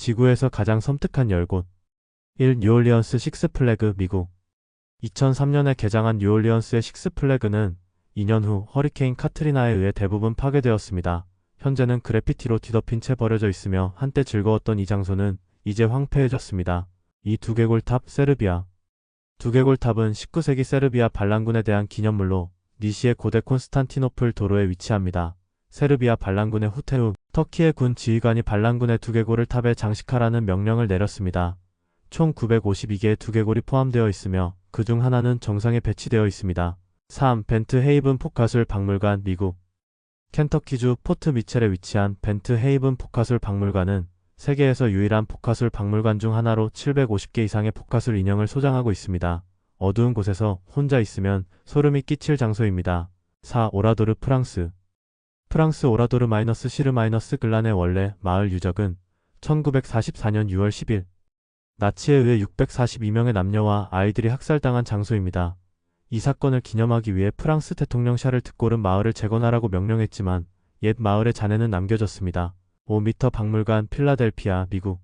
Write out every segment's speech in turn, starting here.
지구에서 가장 섬뜩한 10곳 1. 뉴올리언스 식스플래그 미국 2003년에 개장한 뉴올리언스의 식스플래그는 2년 후 허리케인 카트리나에 의해 대부분 파괴되었습니다. 현재는 그래피티로 뒤덮인 채 버려져 있으며 한때 즐거웠던 이 장소는 이제 황폐해졌습니다. 이 두개골탑 세르비아 두개골탑은 19세기 세르비아 반란군에 대한 기념물로 니시의 고대 콘스탄티노플 도로에 위치합니다. 세르비아 반란군의 후퇴 후 터키의 군 지휘관이 반란군의 두개골을 탑에 장식하라는 명령을 내렸습니다. 총 952개의 두개골이 포함되어 있으며 그 중 하나는 정상에 배치되어 있습니다. 3. 벤트 헤이븐 포카술 박물관 미국 켄터키주 포트 미첼에 위치한 벤트 헤이븐 포카술 박물관은 세계에서 유일한 포카술 박물관 중 하나로 750개 이상의 포카술 인형을 소장하고 있습니다. 어두운 곳에서 혼자 있으면 소름이 끼칠 장소입니다. 4. 오라도르 프랑스 프랑스 오라도르 마이너스 시르 마이너스 글란의 원래 마을 유적은 1944년 6월 10일 나치에 의해 642명의 남녀와 아이들이 학살당한 장소입니다. 이 사건을 기념하기 위해 프랑스 대통령 샤를 드골은 마을을 재건하라고 명령했지만 옛 마을의 잔해는 남겨졌습니다. 5미터 박물관 필라델피아, 미국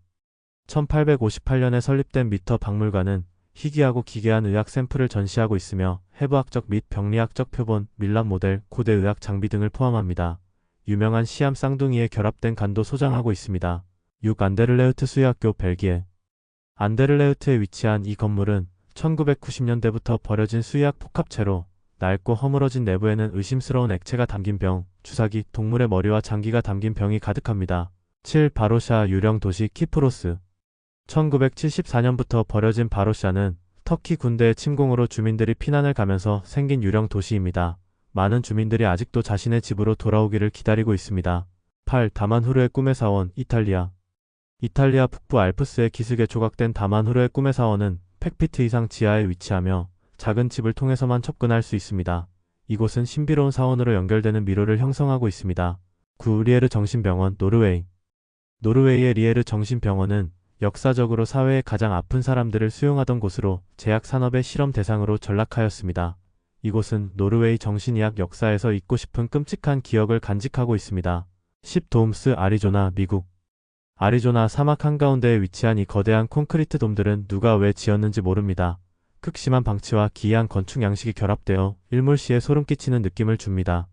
1858년에 설립된 미터 박물관은 희귀하고 기괴한 의학 샘플을 전시하고 있으며 해부학적 및 병리학적 표본, 밀랍 모델, 고대 의학 장비 등을 포함합니다. 유명한 시암 쌍둥이의 결합된 간도 소장하고 있습니다. 6. 안데르레흐트 수의학교 벨기에 안데르레흐트에 위치한 이 건물은 1990년대부터 버려진 수의학 복합체로 낡고 허물어진 내부에는 의심스러운 액체가 담긴 병, 주사기, 동물의 머리와 장기가 담긴 병이 가득합니다. 7. 바로샤 유령 도시 키프로스 1974년부터 버려진 바로샤는 터키 군대의 침공으로 주민들이 피난을 가면서 생긴 유령 도시입니다. 많은 주민들이 아직도 자신의 집으로 돌아오기를 기다리고 있습니다. 8. 다만후르의 꿈의 사원 이탈리아 이탈리아 북부 알프스의 기슭에 조각된 다만후르의 꿈의 사원은 100피트 이상 지하에 위치하며 작은 집을 통해서만 접근할 수 있습니다. 이곳은 신비로운 사원으로 연결되는 미로를 형성하고 있습니다. 9. 리에르 정신병원 노르웨이 노르웨이의 리에르 정신병원은 역사적으로 사회의 가장 아픈 사람들을 수용하던 곳으로 제약 산업의 실험 대상으로 전락하였습니다. 이곳은 노르웨이 정신의학 역사에서 잊고 싶은 끔찍한 기억을 간직하고 있습니다. 10. 도움스 아리조나 미국 아리조나 사막 한가운데에 위치한 이 거대한 콘크리트 돔들은 누가 왜 지었는지 모릅니다. 극심한 방치와 기이한 건축 양식이 결합되어 일몰시에 소름 끼치는 느낌을 줍니다.